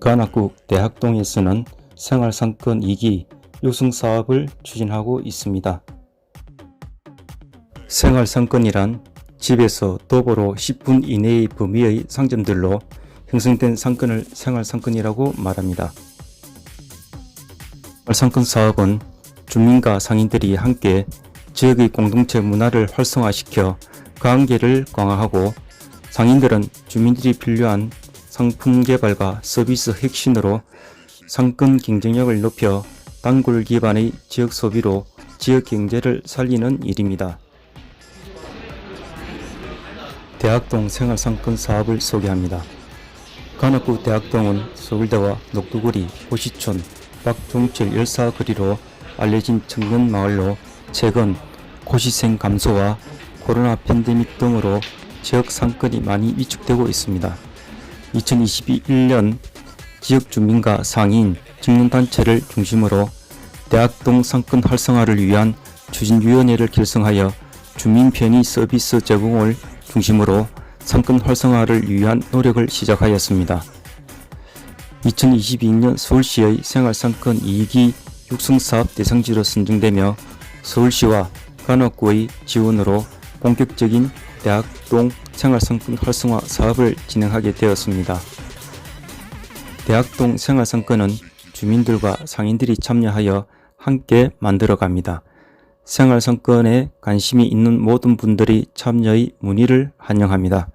관악구 대학동에서는 생활상권 2기 육성사업을 추진하고 있습니다. 생활상권이란 집에서 도보로 10분 이내의 범위의 상점들로 형성된 상권을 생활상권이라고 말합니다. 생활상권 사업은 주민과 상인들이 함께 지역의 공동체 문화를 활성화시켜 관계를 강화하고 상인들은 주민들이 필요한 상품 개발과 서비스 혁신으로 상권 경쟁력을 높여 단골 기반의 지역 소비로 지역 경제를 살리는 일입니다. 대학동 생활상권 사업을 소개합니다. 관악구 대학동은 서울대와 녹두거리, 호시촌, 박종철 열사거리로 알려진 청년 마을로 최근 고시생 감소와 코로나 팬데믹 등으로 지역 상권이 많이 위축되고 있습니다. 2021년 지역 주민과 상인, 직능단체를 중심으로 대학동 상권 활성화를 위한 추진위원회를 결성하여 주민 편의 서비스 제공을 중심으로 상권 활성화를 위한 노력을 시작하였습니다. 2022년 서울시의 생활상권 2기 육성사업 대상지로 선정되며 서울시와 관악구의 지원으로 본격적인 대학 동 생활상권 활성화 사업을 진행하게 되었습니다. 대학동 생활상권은 주민들과 상인들이 참여하여 함께 만들어 갑니다. 생활상권에 관심이 있는 모든 분들이 참여의 문의를 환영합니다.